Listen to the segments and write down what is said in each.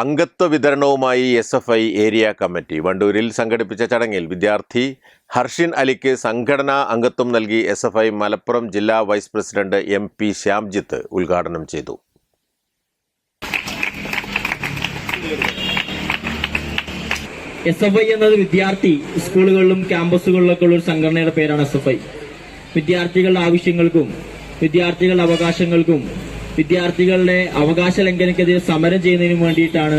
അംഗത്വ വിതരണവുമായി S F I area committee. വണ്ടൂരിൽ സംഘടിപ്പിച്ച ചടങ്ങിൽ വിദ്യാർത്ഥി ഹർഷിൻ അലിക്ക് സംഘടനാ അംഗത്വം നൽകി എസ് എഫ് ഐ മലപ്പുറം ജില്ലാ vice president M P Shyamjith ഉദ്ഘാടനം ചെയ്തു. എസ് എഫ് ഐ എന്നത് വിദ്യാർത്ഥി സ്കൂളുകളിലും ക്യാമ്പസുകളിലൊക്കെ ഉള്ള ഒരു സംഘടനയുടെ പേരാണ് എസ് എഫ് ഐ. വിദ്യാർത്ഥികളുടെ ആവശ്യങ്ങൾക്കും വിദ്യാർത്ഥികളുടെ അവകാശങ്ങൾക്കും വിദ്യാർത്ഥികളുടെ അവകാശ ലംഘനക്കെതിരെ സമരം ചെയ്യുന്നതിന് വേണ്ടിയിട്ടാണ്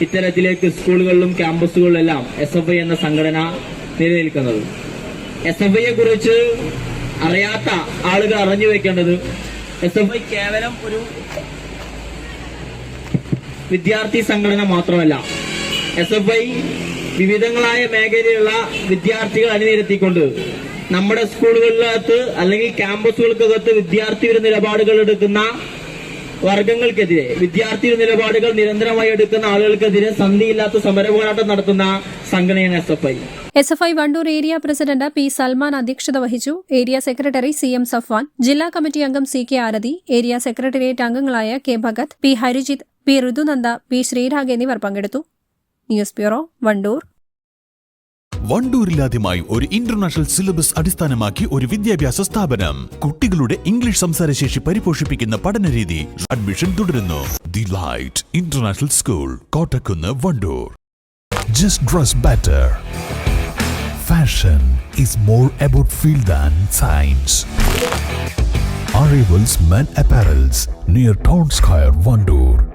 ഇത്തരത്തിലേക്ക് സ്കൂളുകളിലും ക്യാമ്പസുകളിലെല്ലാം എസ് എഫ് ഐ എന്ന സംഘടന നിലനിൽക്കുന്നത്. എസ് എഫ് ഐയെ കുറിച്ച് അറിയാത്ത ആളുകൾ അറിഞ്ഞു വെക്കേണ്ടത് എസ് എഫ് ഐ കേവലം ഒരു വിദ്യാർത്ഥി സംഘടന മാത്രമല്ല. എസ് എഫ് ഐ വിവിധങ്ങളായ മേഖലയിലുള്ള വിദ്യാർത്ഥികൾ അണിനിരത്തിക്കൊണ്ട് നമ്മുടെ സ്കൂളുകളിനകത്ത് അല്ലെങ്കിൽ ക്യാമ്പസുകൾക്കകത്ത് വിദ്യാർത്ഥി ഒരു നിലപാടുകൾ എടുക്കുന്ന വർഗങ്ങൾക്കെതിരെ വിദ്യാർത്ഥി നിലപാടുകൾ നിരന്തരമായി എടുക്കുന്ന ആളുകൾക്കെതിരെ സന്ധിയില്ലാത്ത സമര പോരാട്ടം നടത്തുന്ന സംഘടനയാണ് S F I. S F I Wandoor area president P Salman അധ്യക്ഷത വഹിച്ചു. Area secretary C M Safwan ജില്ലാ കമ്മിറ്റി അംഗം C K Arathi area secretariat അംഗങ്ങളായ K Bhagath P Harijith P Rithunanda P Sreerag എന്നിവർ പങ്കെടുത്തു. News bureau Wandoor. വണ്ടൂരിലാദ്യമായി ഒരു international syllabus അടിസ്ഥാനമാക്കി ഒരു വിദ്യാഭ്യാസ സ്ഥാപനം. കുട്ടികളുടെ ഇംഗ്ലീഷ് സംസാരശേഷി പരിപോഷിപ്പിക്കുന്ന പഠനരീതി അഡ്മിഷൻ തുടരുന്നു. The light international school Kottakkunnu Wandoor. Just dress better fashion is more about feel than science Arrivals Men Apparels near Town Square, Vandoor.